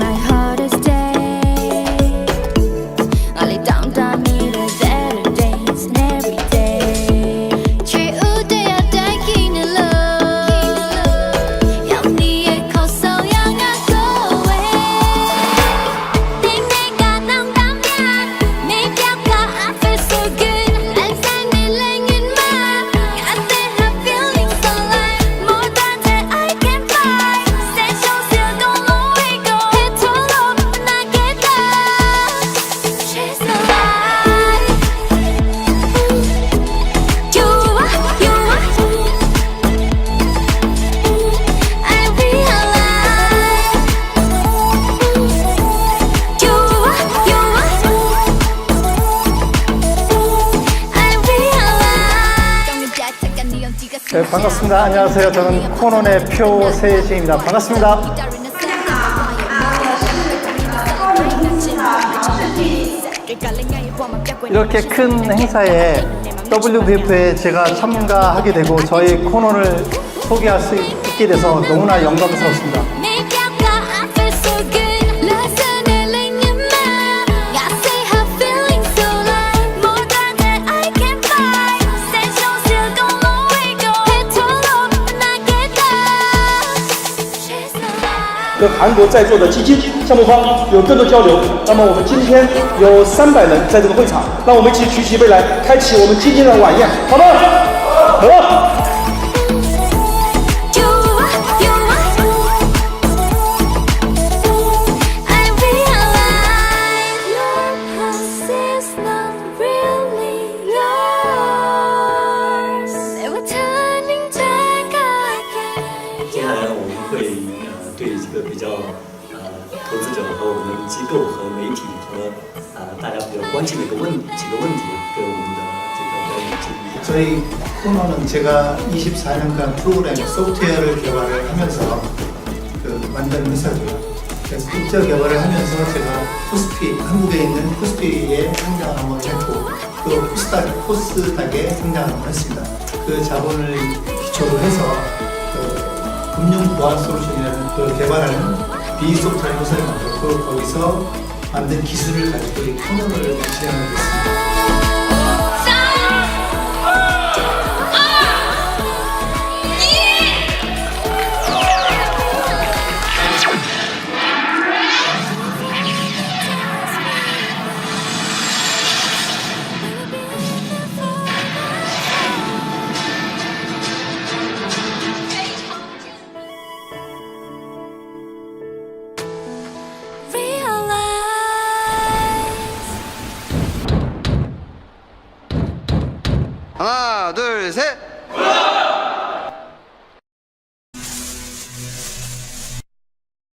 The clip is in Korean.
I 네, 반갑습니다. 안녕하세요. 저는 코논의 표세진입니다. 반갑습니다. 이렇게 큰 행사에 WBF에 제가 참가하게 되고 저희 코논을 소개할 수 있게 돼서 너무나 영광스럽습니다. 跟韩国在座的基金项目方有更多交流。那么我们今天有三百人在这个会场，让我们一起举起杯来，开启我们今天的晚宴，好吗？好。You you. I realize your past is not really yours. Never turning back again. 接下来我们会呃对这个比较呃投资者和我们机构和媒体和呃大家比较关心的一个问几个问题给我们的这个表演进行一个 저희 코논은 제가 24년간 프로그램 소프트웨어를 개발을 하면서 그 만든 회사고요. 그래서 국제 개발을 하면서 제가 코스피 한국에 있는 코스피에 상장을 한번 했고 또 코스닥 코스닥에 상장을 한번 했습니다. 그 자본을 기초로 해서 그 금융 보안 솔루션이라는 그 개발하는 비소프트웨어 회사를 만들었고 거기서 만든 기술을 가지고 이 코논을 진행하게 됐습니다. 하나 둘 셋.